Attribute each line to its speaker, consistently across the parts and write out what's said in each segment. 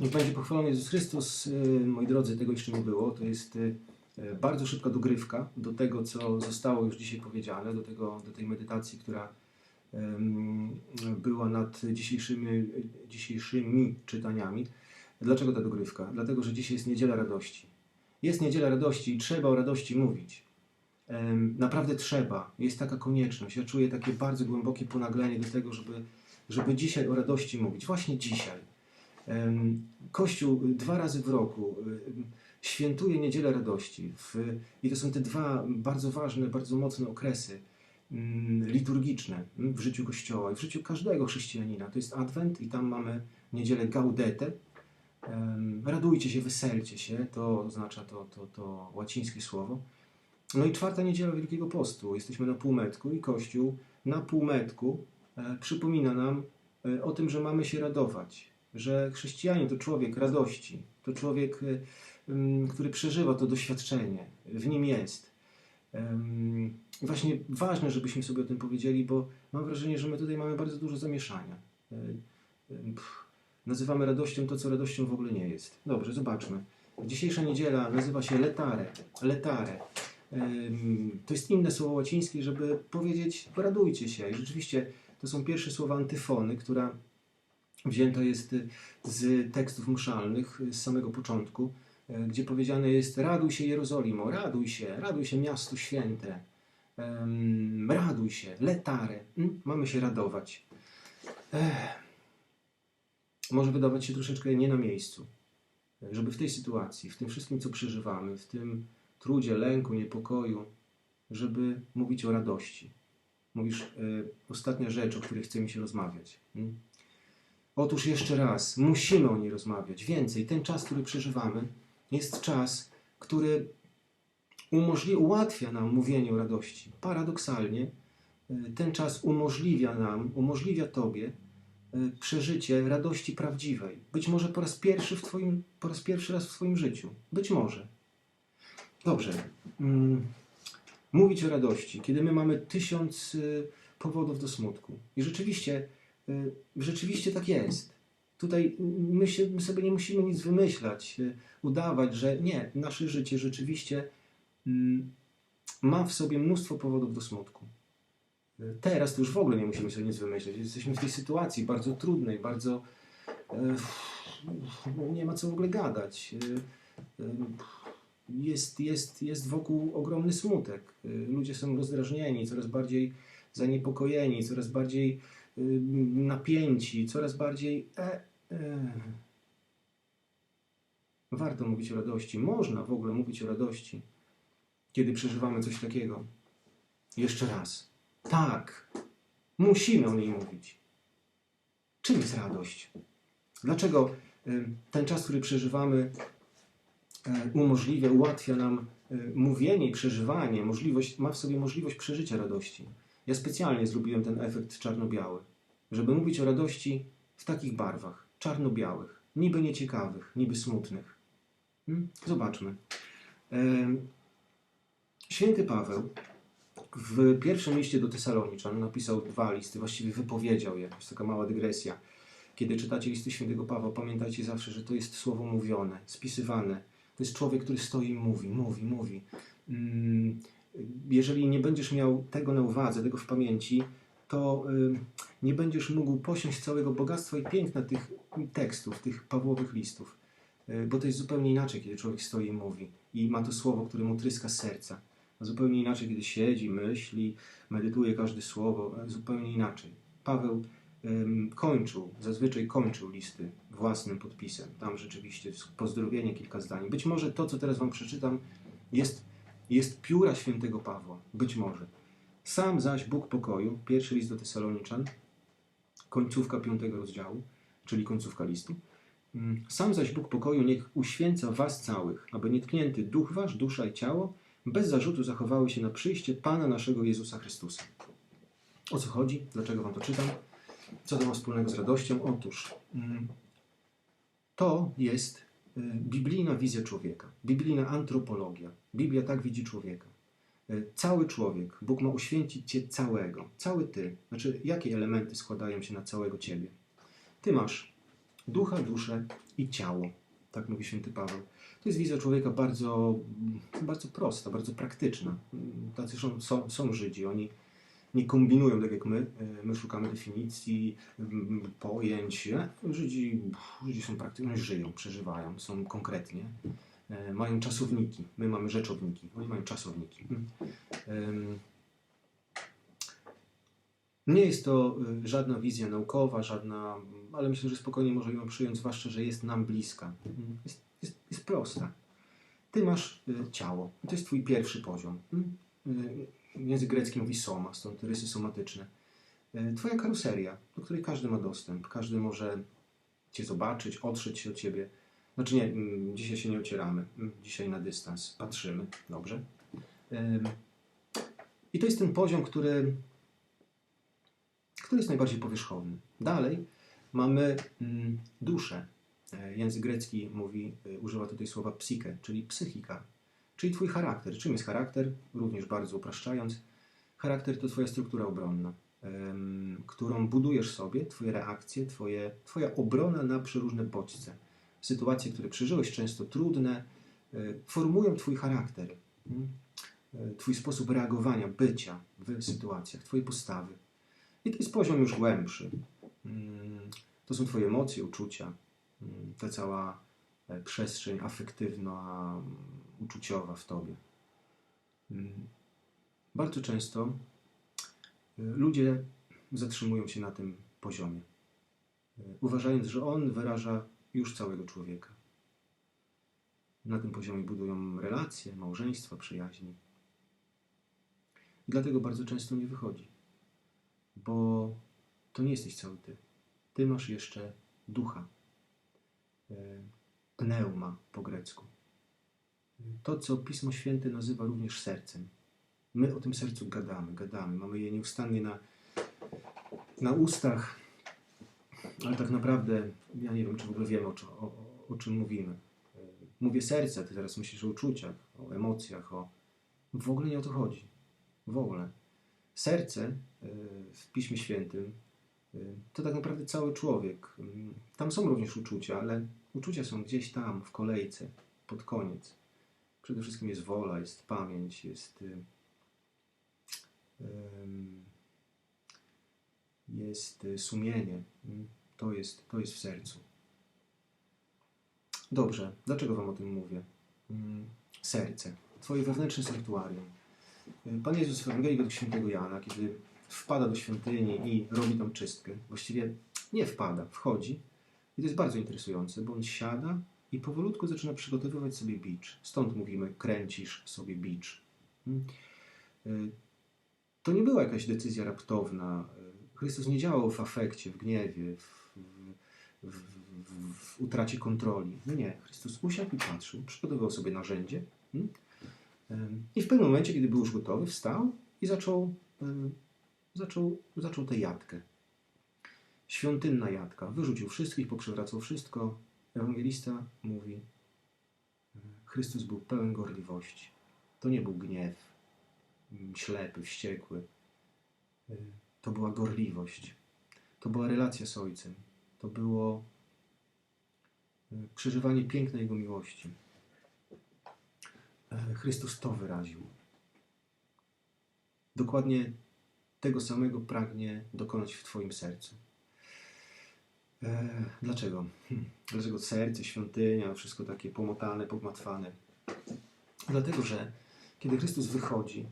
Speaker 1: Niech będzie pochwalony Jezus Chrystus. Y, Moi drodzy, tego jeszcze nie było. To jest y, bardzo szybka dogrywka do tego, co zostało już dzisiaj powiedziane, do, tego, do tej medytacji, która była nad dzisiejszymi, dzisiejszymi czytaniami. Dlaczego ta dogrywka? Dlatego, że dzisiaj jest Niedziela Radości. Jest Niedziela Radości i trzeba o radości mówić. Naprawdę trzeba. Jest taka konieczność. Ja czuję takie bardzo głębokie ponaglenie do tego, żeby, żeby dzisiaj o radości mówić. Właśnie dzisiaj. Kościół dwa razy w roku świętuje Niedzielę Radości. I to są te dwa bardzo ważne, bardzo mocne okresy liturgiczne w życiu Kościoła i w życiu każdego chrześcijanina. To jest Adwent i tam mamy Niedzielę Gaudete. Radujcie się, weselcie się, to oznacza to, to, to łacińskie słowo. No i czwarta niedziela Wielkiego Postu. Jesteśmy na półmetku i Kościół na półmetku e, przypomina nam e, o tym, że mamy się radować, że chrześcijanin to człowiek radości, to człowiek, m, który przeżywa to doświadczenie, w nim jest. Właśnie ważne, żebyśmy sobie o tym powiedzieli, bo mam wrażenie, że my tutaj mamy bardzo dużo zamieszania. Pff, Nazywamy radością to, co radością w ogóle nie jest. Dobrze, zobaczmy. Dzisiejsza niedziela nazywa się letare. Letare. To jest inne słowo łacińskie, żeby powiedzieć radujcie się. I rzeczywiście to są pierwsze słowa antyfony, która wzięta jest y, z tekstów mszalnych y, z samego początku, y, gdzie powiedziane jest raduj się Jerozolimo, raduj się, raduj się miasto święte, raduj się, letare. Mm, Mamy się radować. Ech. Może wydawać się troszeczkę nie na miejscu, żeby w tej sytuacji, w tym wszystkim, co przeżywamy, w tym trudzie, lęku, niepokoju, żeby mówić o radości. Mówisz, y, ostatnia rzecz, o której chce mi się rozmawiać. Mm? Otóż jeszcze raz, musimy o niej rozmawiać. Więcej, ten czas, który przeżywamy, jest czas, który umożli- ułatwia nam mówienie o radości. Paradoksalnie, y, ten czas umożliwia nam, umożliwia Tobie y, przeżycie radości prawdziwej. Być może po raz pierwszy w Twoim, po raz pierwszy raz w Twoim życiu. Być może. Dobrze. Mm, Mówić o radości, kiedy my mamy tysiąc y, powodów do smutku. I rzeczywiście, rzeczywiście tak jest. Tutaj my, się, my sobie nie musimy nic wymyślać, y, udawać, że nie, nasze życie rzeczywiście mm, ma w sobie mnóstwo powodów do smutku. Y, Teraz to już w ogóle nie musimy sobie nic wymyśleć. Jesteśmy w tej sytuacji bardzo trudnej, bardzo. y, Nie ma co w ogóle gadać. Y, y, Jest, jest, jest wokół ogromny smutek. Y, Ludzie są rozdrażnieni, coraz bardziej zaniepokojeni, coraz bardziej y, napięci, coraz bardziej. E, e. Warto mówić o radości. Można w ogóle mówić o radości, kiedy przeżywamy coś takiego. Jeszcze raz. Tak, musimy o niej mówić. Czym jest radość? Dlaczego y, ten czas, który przeżywamy, e, umożliwia, ułatwia nam y, mówienie i przeżywanie, możliwość, ma w sobie możliwość przeżycia radości? Ja specjalnie zrobiłem ten efekt czarno-biały, żeby mówić o radości w takich barwach, czarno-białych, niby nieciekawych, niby smutnych. Hmm? Zobaczmy. Święty Paweł w pierwszym liście do Tesaloniczan napisał dwa listy, właściwie wypowiedział je. To jest taka mała dygresja. Kiedy czytacie listy świętego Pawła, pamiętajcie zawsze, że to jest słowo mówione, spisywane. To jest człowiek, który stoi i mówi, mówi, mówi. Jeżeli nie będziesz miał tego na uwadze, tego w pamięci, to y, nie będziesz mógł posiąść całego bogactwa i piękna tych tekstów, tych Pawłowych listów. Y, Bo to jest zupełnie inaczej, kiedy człowiek stoi i mówi i ma to słowo, które mu tryska serca. A zupełnie inaczej, kiedy siedzi, myśli, medytuje każde słowo, zupełnie inaczej. Paweł kończył, zazwyczaj kończył listy własnym podpisem. Tam rzeczywiście pozdrowienie, kilka zdań. Być może to, co teraz Wam przeczytam, jest, jest pióra świętego Pawła. Być może. Sam zaś Bóg pokoju, pierwszy list do Tesaloniczan, końcówka piątego rozdziału, czyli końcówka listu. Mm, Sam zaś Bóg pokoju niech uświęca was całych, aby nietknięty duch wasz, dusza i ciało bez zarzutu zachowały się na przyjście Pana naszego Jezusa Chrystusa. O co chodzi? Dlaczego wam to czytam? Co to ma wspólnego z radością? Otóż mm, to jest biblijna wizja człowieka, biblijna antropologia. Biblia tak widzi człowieka. Y, Cały człowiek, Bóg ma uświęcić cię całego, cały ty. Znaczy, jakie elementy składają się na całego ciebie? Ty masz ducha, duszę i ciało. Tak mówi święty Paweł. To jest wizja człowieka bardzo, bardzo prosta, bardzo praktyczna. Tacy są, są, są Żydzi. Oni nie kombinują tak jak my. My szukamy definicji, pojęć. Żydzi, Żydzi są praktyczni, żyją, przeżywają, są konkretnie. E, Mają czasowniki. My mamy rzeczowniki. Oni mają czasowniki. Em, Nie jest to y, żadna wizja naukowa, żadna, ale myślę, że spokojnie możemy ją przyjąć, zwłaszcza, że jest nam bliska. Jest, jest, jest prosta. Ty masz ciało. To jest twój pierwszy poziom. Język grecki mówi soma, stąd rysy somatyczne. Y, Twoja karoseria, do której każdy ma dostęp. Każdy może cię zobaczyć, otrzeć się od ciebie. Znaczy nie, mm, dzisiaj się nie ocieramy. Mm, Dzisiaj na dystans patrzymy. Dobrze. I to jest ten poziom, który, który jest najbardziej powierzchowny. Dalej mamy mm, duszę. E, Język grecki mówi, y, używa tutaj słowa psyche, czyli psychika, czyli twój charakter. Czym jest charakter? Również bardzo upraszczając, charakter to twoja struktura obronna, którą budujesz sobie, twoje reakcje, twoje, twoja obrona na przeróżne bodźce. Sytuacje, które przeżyłeś, często trudne, y, formują twój charakter, mm, y, twój sposób reagowania, bycia w sytuacjach, twoje postawy. I to jest poziom już głębszy. Mm, To są twoje emocje, uczucia, mm, ta cała e, przestrzeń afektywna, uczuciowa w tobie. Mm, Bardzo często y, ludzie zatrzymują się na tym poziomie, y, uważając, że on wyraża już całego człowieka. Na tym poziomie budują relacje, małżeństwa, przyjaźni. I dlatego bardzo często nie wychodzi, bo to nie jesteś cały ty. Ty masz jeszcze ducha, e, pneuma po grecku. To, co Pismo Święte nazywa również sercem. My o tym sercu gadamy, gadamy, mamy je nieustannie na, na ustach, ale tak naprawdę ja nie wiem, czy w ogóle wiemy, o, o, o, czym mówimy. Mówię serce, ty teraz myślisz o uczuciach, o emocjach, o... W ogóle nie o to chodzi. W ogóle. Serce e, w Piśmie Świętym e, to tak naprawdę cały człowiek. Tam są również uczucia, ale uczucia są gdzieś tam, w kolejce, pod koniec. Przede wszystkim jest wola, jest pamięć, jest... y, jest y, sumienie. Mm, To jest, to jest w sercu. Dobrze, dlaczego Wam o tym mówię? Mm, Serce, Twoje wewnętrzne sanktuarium. Y, Pan Jezus w Ewangelii według świętego Jana, kiedy wpada do świątyni i robi tam czystkę, właściwie nie wpada, wchodzi. I to jest bardzo interesujące, bo on siada i powolutku zaczyna przygotowywać sobie bicz. Stąd mówimy, kręcisz sobie bicz. Mm. Y, To nie była jakaś decyzja raptowna. Y, Chrystus nie działał w afekcie, w gniewie, w, w, w, w utracie kontroli. No nie, Chrystus usiadł i patrzył, przygotowywał sobie narzędzie. mm. Ym, I w pewnym momencie, kiedy był już gotowy, wstał i zaczął, zaczął, zaczął tę jatkę. Świątynna jatka. Wyrzucił wszystkich, poprzewracał wszystko. Ewangelista mówi, y, Chrystus był pełen gorliwości. To nie był gniew, mm, ślepy, wściekły. Y, To była gorliwość. To była relacja z Ojcem. To było y, przeżywanie pięknej Jego miłości. E, Chrystus to wyraził. Dokładnie tego samego pragnie dokonać w Twoim sercu. E, dlaczego? Hm, Dlaczego serce, świątynia, wszystko takie pomotane, pogmatwane? Dlatego, że kiedy Chrystus wychodzi,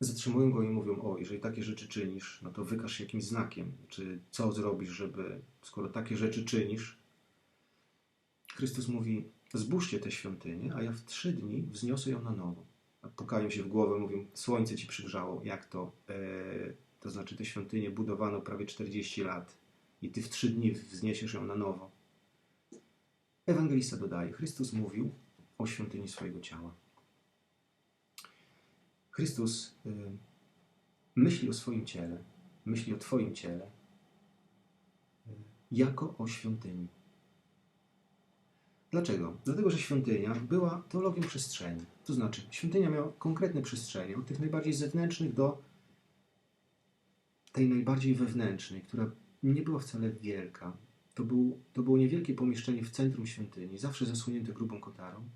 Speaker 1: zatrzymują go i mówią: O, jeżeli takie rzeczy czynisz, no to wykaż się jakimś znakiem. Czy co zrobisz, żeby, skoro takie rzeczy czynisz? Chrystus mówi: Zbóżcie tę świątynię, a ja w trzy dni wzniosę ją na nowo. Pukają się w głowę, mówią: Słońce ci przygrzało. Jak to? E, to znaczy, tę świątynię budowano prawie 40 lat i ty w trzy dni wzniesiesz ją na nowo. Ewangelista dodaje: Chrystus mówił o świątyni swojego ciała. Chrystus y, myśli o swoim ciele, myśli o Twoim ciele y, jako o świątyni. Dlaczego? Dlatego, że świątynia była teologią przestrzeni. To znaczy, świątynia miała konkretne przestrzenie, od tych najbardziej zewnętrznych do tej najbardziej wewnętrznej, która nie była wcale wielka. To, był, to było niewielkie pomieszczenie w centrum świątyni, zawsze zasłonięte grubą kotarą,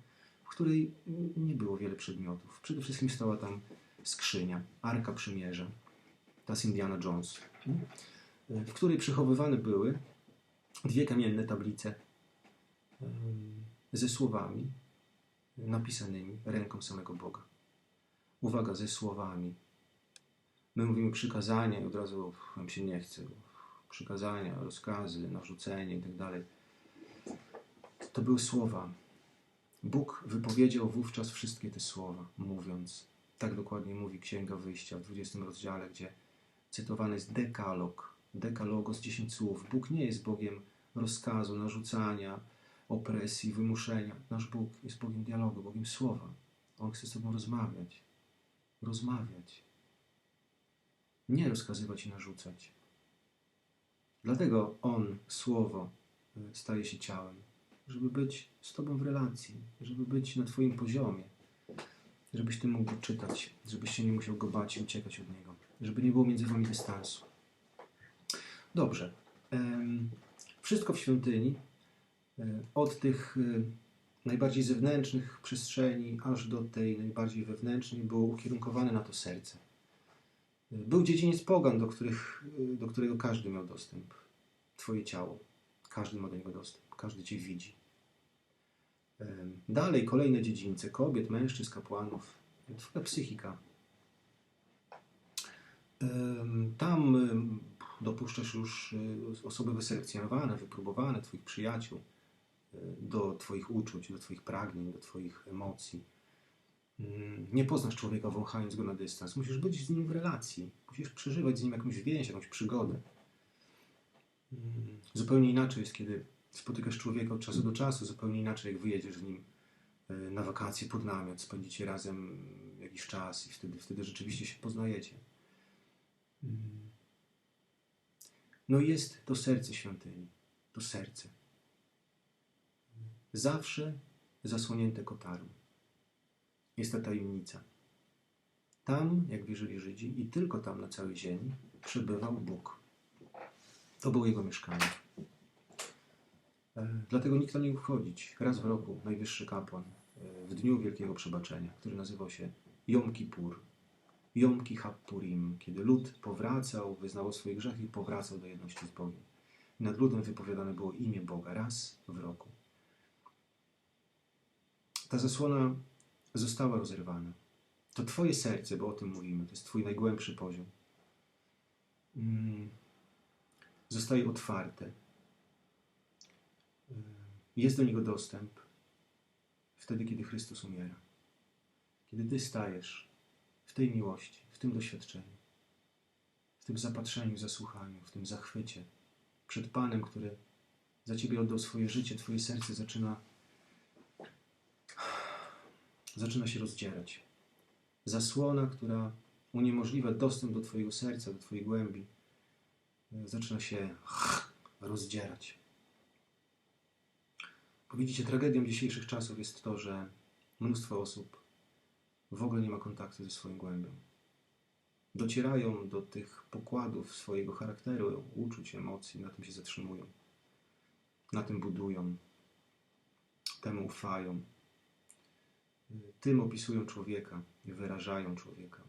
Speaker 1: w której nie było wiele przedmiotów. Przede wszystkim stała tam skrzynia, Arka Przymierza, ta z Indiana Jones, w której przechowywane były dwie kamienne tablice ze słowami napisanymi ręką samego Boga. Uwaga, ze słowami. My mówimy przykazania i od razu nam się nie chce. Przykazania, rozkazy, narzucenie itd. To były słowa. Bóg wypowiedział wówczas wszystkie te słowa, mówiąc. Tak dokładnie mówi Księga Wyjścia w 20 rozdziale, gdzie cytowany jest dekalog. Dekalogos, 10 słów. Bóg nie jest Bogiem rozkazu, narzucania, opresji, wymuszenia. Nasz Bóg jest Bogiem dialogu, Bogiem słowa. On chce z Tobą rozmawiać. Rozmawiać. Nie rozkazywać i narzucać. Dlatego On, Słowo, y, staje się ciałem, żeby być z Tobą w relacji, żeby być na Twoim poziomie, żebyś Ty mógł czytać, żebyś się nie musiał go bać i uciekać od Niego, żeby nie było między Wami dystansu. Dobrze. Wszystko w świątyni, e, od tych e, najbardziej zewnętrznych przestrzeni, aż do tej najbardziej wewnętrznej, było ukierunkowane na to serce. E, Był dziedziniec pogan, do, których, e, do którego każdy miał dostęp. Twoje ciało. Każdy ma do niego dostęp. Każdy Cię widzi. Dalej kolejne dziedzińce kobiet, mężczyzn, kapłanów. Twoja psychika. Tam dopuszczasz już y, osoby wyselekcjonowane, wypróbowane, Twoich przyjaciół, y, do Twoich uczuć, do Twoich pragnień, do Twoich emocji. Mm, Nie poznasz człowieka wąchając go na dystans. Musisz być z nim w relacji. Musisz przeżywać z nim jakąś więź, jakąś przygodę. Mm, Zupełnie inaczej jest, kiedy spotykasz człowieka od czasu do czasu, zupełnie inaczej, jak wyjedziesz z nim y, na wakacje pod namiot, spędzicie razem jakiś czas i wtedy, wtedy rzeczywiście się poznajecie. Mm. No jest to serce świątyni. To serce. Zawsze zasłonięte kotarą. Jest ta tajemnica. Tam, jak wierzyli Żydzi, i tylko tam na całej ziemi przebywał Bóg. To było jego mieszkanie. E, Dlatego nikt tam nie mógł wchodzić. Raz w roku najwyższy kapłan e, w dniu Wielkiego Przebaczenia, który nazywał się Jom Kippur, Jom Kihappurim, kiedy lud powracał, wyznawał swoje grzechy i powracał do jedności z Bogiem. Nad ludem wypowiadane było imię Boga raz w roku. Ta zasłona została rozerwana. To Twoje serce, bo o tym mówimy, to jest Twój najgłębszy poziom. Mm, Zostaje otwarte. Y, Jest do niego dostęp wtedy, kiedy Chrystus umiera. Kiedy Ty stajesz w tej miłości, w tym doświadczeniu, w tym zapatrzeniu, zasłuchaniu, w tym zachwycie przed Panem, który za Ciebie oddał swoje życie, Twoje serce zaczyna, zaczyna się rozdzierać. Zasłona, która uniemożliwia dostęp do Twojego serca, do Twojej głębi, e, zaczyna się rozdzierać. Bo widzicie, tragedią dzisiejszych czasów jest to, że mnóstwo osób w ogóle nie ma kontaktu ze swoją głębią. Docierają do tych pokładów swojego charakteru, uczuć, emocji, na tym się zatrzymują. Na tym budują, temu ufają. Tym opisują człowieka, wyrażają człowieka.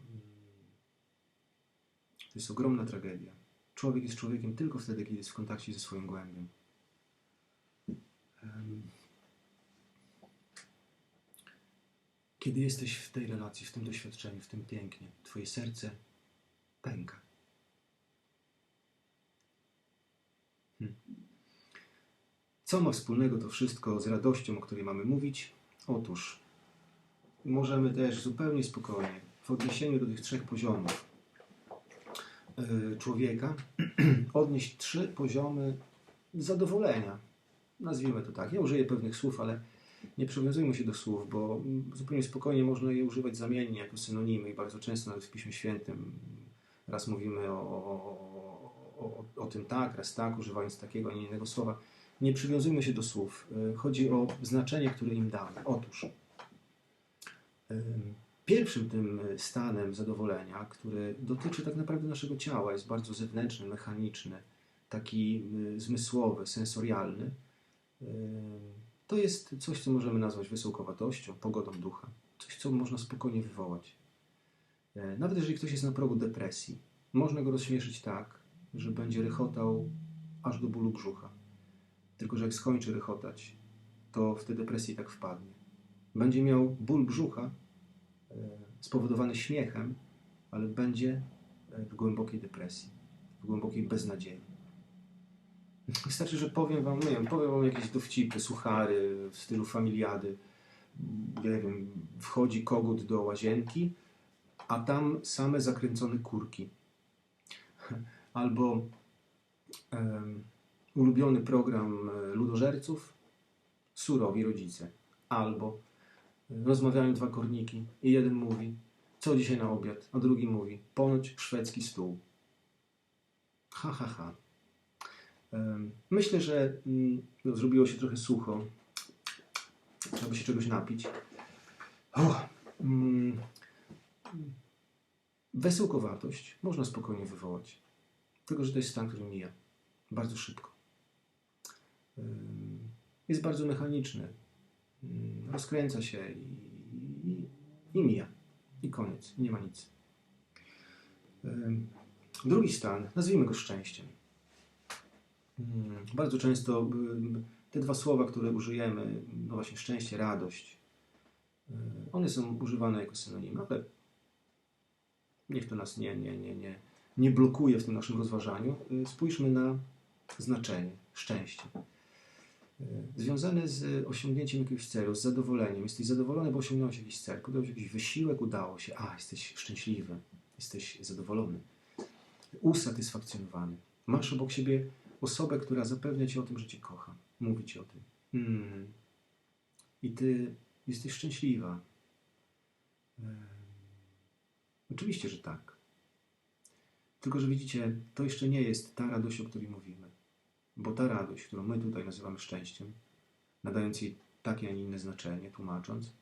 Speaker 1: To jest ogromna tragedia. Człowiek jest człowiekiem tylko wtedy, kiedy jest w kontakcie ze swoją głębią. Em, Kiedy jesteś w tej relacji, w tym doświadczeniu, w tym pięknie, Twoje serce pęka. Hmm. Co ma wspólnego to wszystko z radością, o której mamy mówić? Otóż możemy też zupełnie spokojnie, w odniesieniu do tych trzech poziomów yy, człowieka, odnieść trzy poziomy zadowolenia. Nazwijmy to tak. Ja użyję pewnych słów, ale nie przywiązujmy się do słów, bo mm, zupełnie spokojnie można je używać zamiennie jako synonimy i bardzo często nawet w Piśmie Świętym raz mówimy o, o, o, o tym tak, raz tak, używając takiego, a nie innego słowa. Nie przywiązujmy się do słów. Y, Chodzi o znaczenie, które im damy. Otóż pierwszym tym stanem zadowolenia, który dotyczy tak naprawdę naszego ciała, jest bardzo zewnętrzny, mechaniczny, taki zmysłowy, sensorialny, to jest coś, co możemy nazwać wysołkowatością, pogodą ducha. Coś, co można spokojnie wywołać. E, Nawet jeżeli ktoś jest na progu depresji, można go rozśmieszyć tak, że będzie rychotał aż do bólu brzucha. Tylko, że jak skończy rychotać, to w tę depresję tak wpadnie. Będzie miał ból brzucha e, spowodowany śmiechem, ale będzie e, w głębokiej depresji, w głębokiej beznadziei. Wystarczy, że powiem wam, nie wiem, powiem wam jakieś dowcipy, suchary w stylu familiady. Nie wiem, wchodzi kogut do łazienki, a tam same zakręcone kurki. Albo em, ulubiony program e, ludożerców, surowi rodzice. Albo rozmawiają dwa korniki i jeden mówi, co dzisiaj na obiad, a drugi mówi, ponoć szwedzki stół. Ha, ha, ha. Myślę, że mm, no, zrobiło się trochę sucho. Trzeba by się czegoś napić. O, mm, można spokojnie wywołać. Tylko, że to jest stan, który mija bardzo szybko. Jest bardzo mechaniczny. Ym, Rozkręca się i, i, i mija. I koniec. Nie ma nic. Drugi stan, nazwijmy go szczęściem. Ym, Bardzo często te dwa słowa, które użyjemy, no właśnie szczęście, radość, one są używane jako synonimy, ale niech to nas nie, nie, nie, nie, nie blokuje w tym naszym rozważaniu. Spójrzmy na znaczenie szczęście. Związane z osiągnięciem jakiegoś celu, z zadowoleniem. Jesteś zadowolony, bo osiągnąłeś jakiś cel, podjąłeś jakiś wysiłek, udało się. A, jesteś szczęśliwy, jesteś zadowolony, usatysfakcjonowany. Masz obok siebie osobę, która zapewnia ci o tym, że cię kocha. Mówi ci o tym. Mm. I ty jesteś szczęśliwa. Oczywiście, że tak. Tylko, że widzicie, to jeszcze nie jest ta radość, o której mówimy. Bo ta radość, którą my tutaj nazywamy szczęściem, nadając jej takie, a nie inne znaczenie, tłumacząc,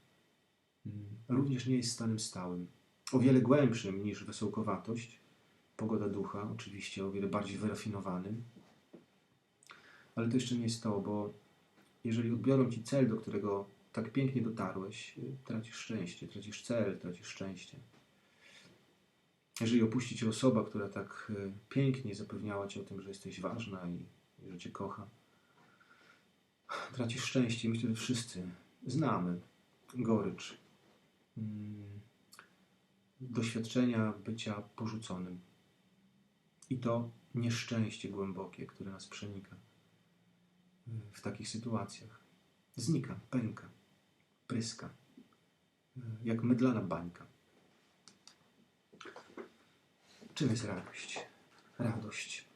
Speaker 1: mm, również nie jest stanem stałym. O wiele głębszym niż wesołkowatość, pogoda ducha, oczywiście o wiele bardziej wyrafinowanym. Ale to jeszcze nie jest to, bo jeżeli odbiorą ci cel, do którego tak pięknie dotarłeś, y, tracisz szczęście, tracisz cel, tracisz szczęście. Jeżeli opuści cię osoba, która tak y, pięknie zapewniała ci o tym, że jesteś ważna i że cię kocha, tracisz szczęście. Myślę, że wszyscy znamy gorycz mm, doświadczenia bycia porzuconym. I to nieszczęście głębokie, które nas przenika y, w takich sytuacjach. Znika, pęka, pryska, y, jak mydlana bańka. Czym jest radość? Radość.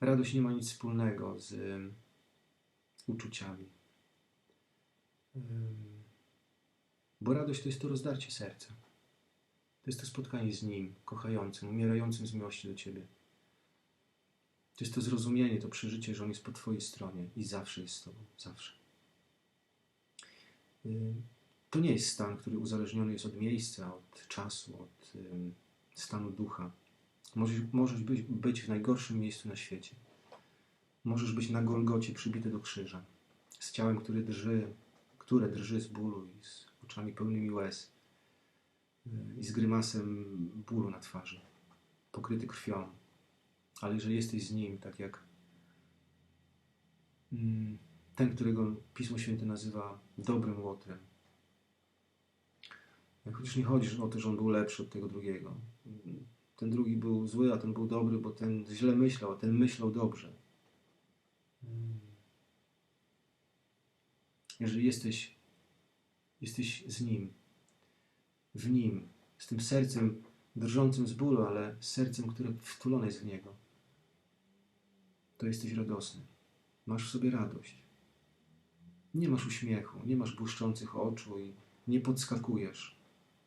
Speaker 1: Radość nie ma nic wspólnego z uczuciami. Bo radość to jest to rozdarcie serca. To jest to spotkanie z Nim, kochającym, umierającym z miłości do Ciebie. To jest to zrozumienie, to przeżycie, że On jest po Twojej stronie i zawsze jest z Tobą. Zawsze. To nie jest stan, który uzależniony jest od miejsca, od czasu, od stanu ducha. Możesz, możesz być, być w najgorszym miejscu na świecie. Możesz być na Golgocie przybity do krzyża, z ciałem, które drży, które drży z bólu i z oczami pełnymi łez yy, i z grymasem bólu na twarzy, pokryty krwią. Ale jeżeli jesteś z Nim, tak jak mm, ten, którego Pismo Święte nazywa dobrym łotrem, Chociaż nie chodzi o to, że on był lepszy od tego drugiego. Ten drugi był zły, a ten był dobry, bo ten źle myślał, a ten myślał dobrze. Jeżeli jesteś, jesteś z Nim, w Nim, z tym sercem drżącym z bólu, ale sercem, które wtulone jest w Niego, to jesteś radosny. Masz w sobie radość. Nie masz uśmiechu, nie masz błyszczących oczu i nie podskakujesz,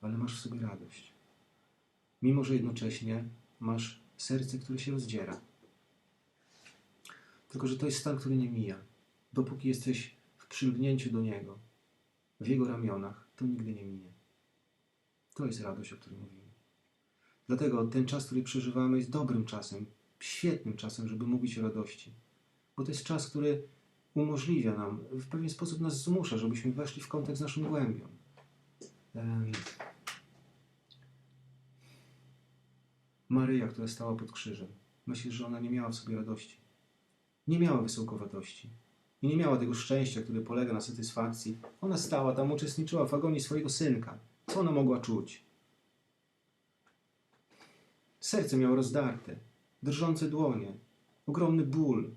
Speaker 1: ale masz w sobie radość. Mimo, że jednocześnie masz serce, które się rozdziera. Tylko, że to jest stan, który nie mija. Dopóki jesteś w przylgnięciu do Niego, w Jego ramionach, to nigdy nie minie. To jest radość, o której mówimy. Dlatego ten czas, który przeżywamy, jest dobrym czasem, świetnym czasem, żeby mówić o radości. Bo to jest czas, który umożliwia nam, w pewien sposób nas zmusza, żebyśmy weszli w kontakt z naszą głębią. Em, Maryja, która stała pod krzyżem, myślisz, że ona nie miała w sobie radości. Nie miała wysokowotości. I nie miała tego szczęścia, które polega na satysfakcji. Ona stała tam, uczestniczyła w agonii swojego synka. Co ona mogła czuć? Serce miało rozdarte, drżące dłonie, ogromny ból,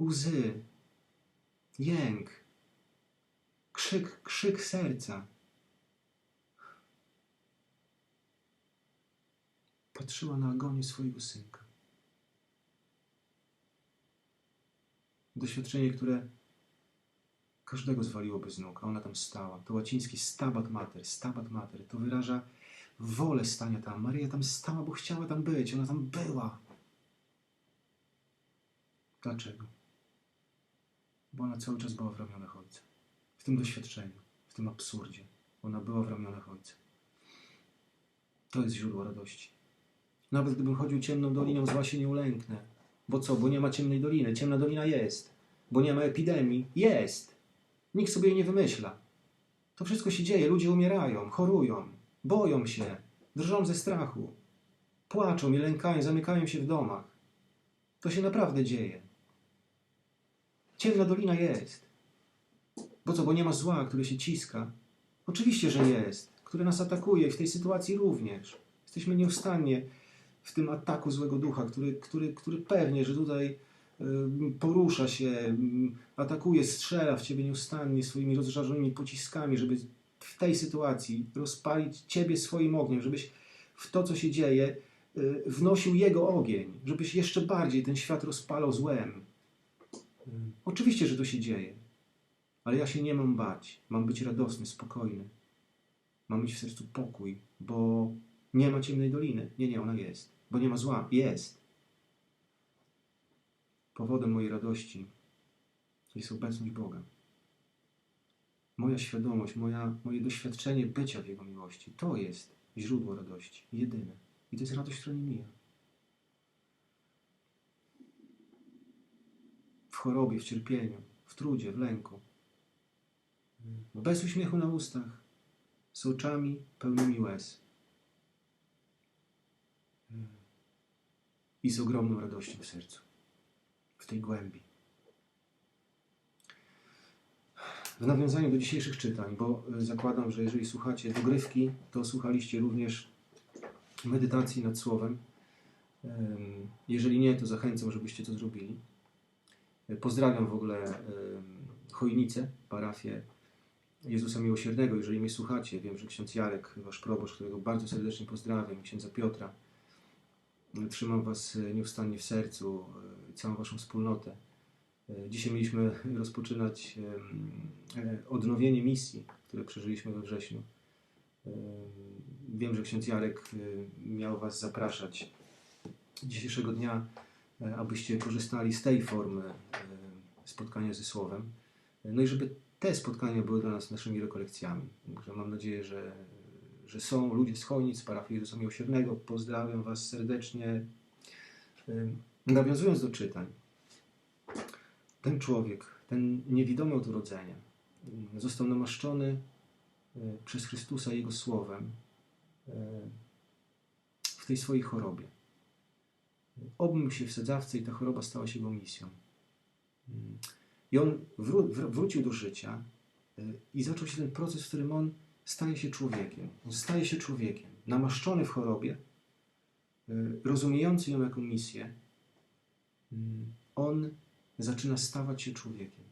Speaker 1: łzy, jęk, krzyk, krzyk serca. Patrzyła na agonię swojego synka. Doświadczenie, które każdego zwaliłoby z nóg, a ona tam stała. To łaciński stabat mater, stabat mater, to wyraża wolę stania tam. Maryja tam stała, bo chciała tam być, ona tam była. Dlaczego? Bo ona cały czas była w ramionach Ojca. W tym doświadczeniu, w tym absurdzie. Ona była w ramionach Ojca. To jest źródło radości. Nawet gdybym chodził ciemną doliną, zła się nie ulęknę. Bo co? Bo nie ma ciemnej doliny. Ciemna dolina jest. Bo nie ma epidemii. Jest. Nikt sobie jej nie wymyśla. To wszystko się dzieje. Ludzie umierają, chorują, boją się, drżą ze strachu, płaczą i lękają, zamykają się w domach. To się naprawdę dzieje. Ciemna dolina jest. Bo co? Bo nie ma zła, które się ciska. Oczywiście, że jest. Które nas atakuje. W tej sytuacji również. Jesteśmy nieustannie w tym ataku złego ducha, który, który, który pewnie, że tutaj y, porusza się, y, atakuje, strzela w ciebie nieustannie swoimi rozżarzonymi pociskami, żeby w tej sytuacji rozpalić ciebie swoim ogniem, żebyś w to, co się dzieje, y, wnosił jego ogień, żebyś jeszcze bardziej ten świat rozpalał złem. Y, Oczywiście, że to się dzieje, ale ja się nie mam bać. Mam być radosny, spokojny. Mam mieć w sercu pokój, bo nie ma ciemnej doliny. Nie, nie, ona jest. Bo nie ma zła. Jest. Powodem mojej radości jest obecność Boga. Moja świadomość, moja, moje doświadczenie bycia w Jego miłości to jest źródło radości. Jedyne. I to jest radość, która nie mija. W chorobie, w cierpieniu, w trudzie, w lęku. Bez uśmiechu na ustach, z oczami pełnymi łez. I z ogromną radością w sercu, w tej głębi. W nawiązaniu do dzisiejszych czytań, bo y, zakładam, że jeżeli słuchacie dogrywki, to słuchaliście również medytacji nad Słowem. Jeżeli nie, to zachęcam, żebyście to zrobili. Y, Pozdrawiam w ogóle Chojnicę, parafię Jezusa Miłosiernego. Jeżeli mnie słuchacie, wiem, że ksiądz Jarek, wasz proboszcz, którego bardzo serdecznie pozdrawiam, księdza Piotra, trzymam was y, nieustannie w sercu, y, całą waszą wspólnotę. Y, Dzisiaj mieliśmy rozpoczynać e, odnowienie misji, które przeżyliśmy we wrześniu. Em, Wiem, że ksiądz Jarek miał was zapraszać dzisiejszego dnia, e, abyście korzystali z tej formy e, spotkania ze Słowem. No i żeby te spotkania były dla nas naszymi rekolekcjami. Także mam nadzieję, że, że są ludzie z Chojnic, parafii Jezusa Miłosiernego. Pozdrawiam Was serdecznie. Nawiązując do czytań, ten człowiek, ten niewidomy od urodzenia, został namaszczony y, przez Chrystusa Jego Słowem y, w tej swojej chorobie. Obmył się w sadzawce i ta choroba stała się jego misją. I on wró- wr- wrócił do życia y, i zaczął się ten proces, w którym on staje się człowiekiem. On staje się człowiekiem, namaszczony w chorobie, y, rozumiejący ją jako misję. Mm, On zaczyna stawać się człowiekiem.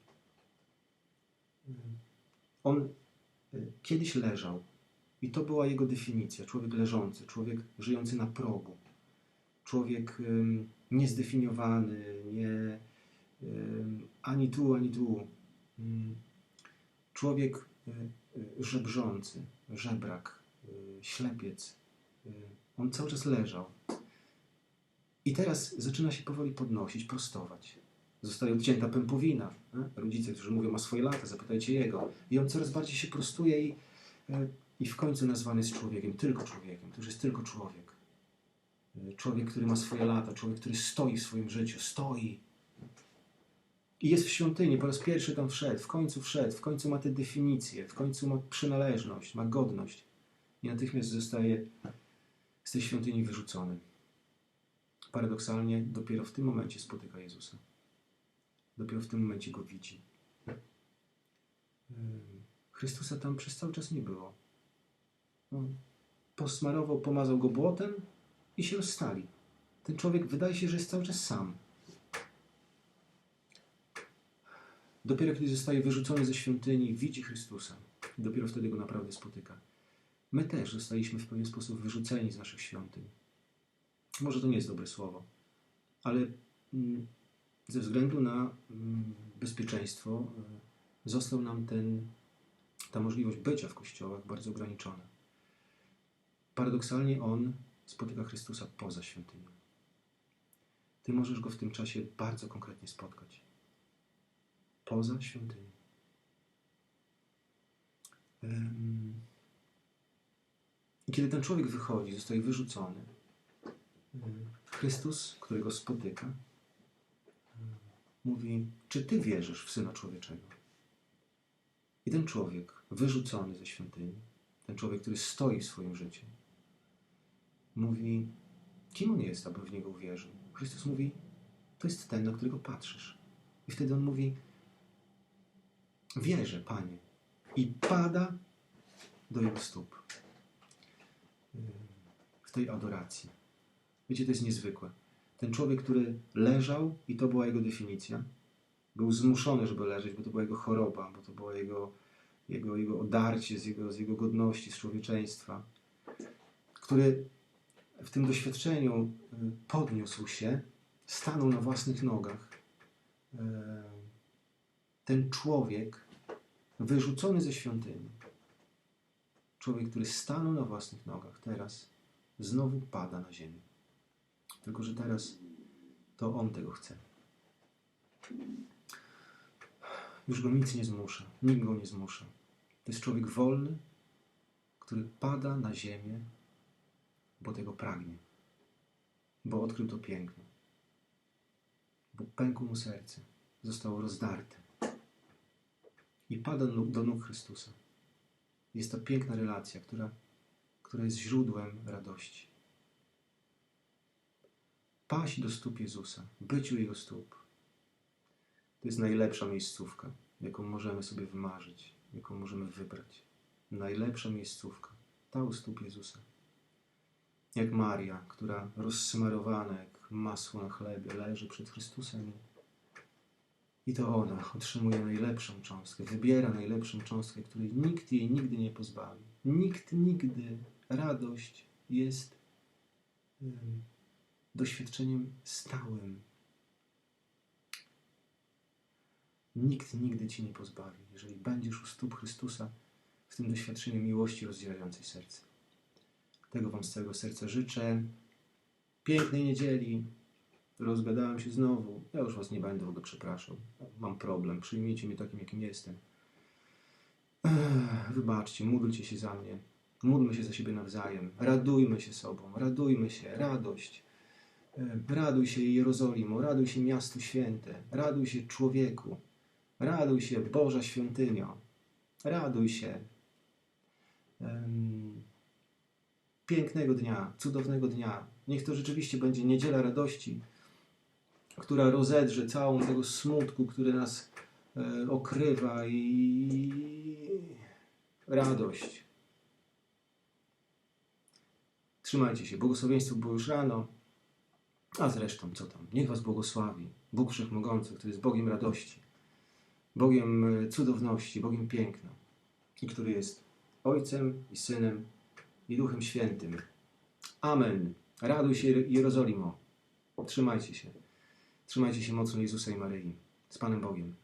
Speaker 1: Y, On y, kiedyś leżał i to była jego definicja. Człowiek leżący, człowiek żyjący na progu, człowiek niezdefiniowany, nie, ani tu, ani tu. Ym, Człowiek y, żebrzący, żebrak, y, ślepiec. Y, On cały czas leżał. I teraz zaczyna się powoli podnosić, prostować. Zostaje odcięta pępowina. Rodzice, którzy mówią ma swoje lata, zapytajcie jego. I on coraz bardziej się prostuje i, e, i w końcu nazwany jest człowiekiem, tylko człowiekiem. To już jest tylko człowiek. Y, Człowiek, który ma swoje lata, człowiek, który stoi w swoim życiu, stoi. I jest w świątyni, po raz pierwszy tam wszedł, w końcu wszedł, w końcu ma te definicje, w końcu ma przynależność, ma godność. I natychmiast zostaje z tej świątyni wyrzucony. Paradoksalnie dopiero w tym momencie spotyka Jezusa. Dopiero w tym momencie go widzi. Chrystusa tam przez cały czas nie było. On posmarował, pomazał go błotem i się rozstali. Ten człowiek wydaje się, że jest cały czas sam. Dopiero kiedy zostaje wyrzucony ze świątyni, widzi Chrystusa. Dopiero wtedy go naprawdę spotyka. My też zostaliśmy w pewien sposób wyrzuceni z naszych świątyń. Może to nie jest dobre słowo, ale mm, ze względu na mm, bezpieczeństwo y, został nam ten, ta możliwość bycia w kościołach bardzo ograniczona. Paradoksalnie on spotyka Chrystusa poza świątynią. Ty możesz go w tym czasie bardzo konkretnie spotkać. Poza świątynią. I kiedy ten człowiek wychodzi, zostaje wyrzucony, Chrystus, którego spotyka, em, mówi: Czy ty wierzysz w syna człowieczego? I ten człowiek, wyrzucony ze świątyni, ten człowiek, który stoi w swoim życiu, mówi: Kim on jest, aby w niego uwierzył? Chrystus mówi: To jest ten, na którego patrzysz. I wtedy on mówi: Wierzę, Panie. I pada do jego stóp. W tej adoracji. Wiecie, to jest niezwykłe. Ten człowiek, który leżał, i to była jego definicja, był zmuszony, żeby leżeć, bo to była jego choroba, bo to było jego, jego, jego odarcie z jego, z jego godności, z człowieczeństwa, który w tym doświadczeniu y, podniósł się, stanął na własnych nogach. Y, Ten człowiek wyrzucony ze świątyni, człowiek, który stanął na własnych nogach, teraz znowu pada na ziemię. Tylko, że teraz to on tego chce. Już go nic nie zmusza, nikt go nie zmusza. To jest człowiek wolny, który pada na ziemię, bo tego pragnie, bo odkrył to piękno, bo pękło mu serce, zostało rozdarte i pada do nóg Chrystusa. Jest to piękna relacja, która, która jest źródłem radości. Paść do stóp Jezusa, być u Jego stóp. To jest najlepsza miejscówka, jaką możemy sobie wymarzyć, jaką możemy wybrać. Najlepsza miejscówka, ta u stóp Jezusa. Jak Maria, która rozsmarowana jak masło na chlebie leży przed Chrystusem i to ona otrzymuje najlepszą cząstkę, wybiera najlepszą cząstkę, której nikt jej nigdy nie pozbawi. Nikt nigdy. Radość jest em, doświadczeniem stałym. Nikt nigdy ci nie pozbawi, jeżeli będziesz u stóp Chrystusa w tym doświadczeniu miłości rozdzierającej serce. Tego Wam z całego serca życzę. Pięknej niedzieli. Rozgadałem się znowu. Ja już Was nie będę w ogóle przepraszał. Mam problem. Przyjmijcie mnie takim, jakim jestem. Wybaczcie, módlcie się za mnie. Módlmy się za siebie nawzajem. Radujmy się sobą. Radujmy się. Radość. Raduj się Jerozolimo. Raduj się miastu święte. Raduj się człowieku. Raduj się Boża świątynio. Raduj się. Pięknego dnia, cudownego dnia. Niech to rzeczywiście będzie niedziela radości, która rozedrze całą tego smutku, który nas e, okrywa i radość. Trzymajcie się. Błogosławieństwo było już rano. A zresztą, co tam? Niech Was błogosławi. Bóg Wszechmogący, który jest Bogiem radości, Bogiem e, cudowności, Bogiem piękna i który jest Ojcem i Synem i Duchem Świętym. Amen. Raduj się, Jerozolimo. Trzymajcie się. Trzymajcie się mocno Jezusa i Maryi. Z Panem Bogiem.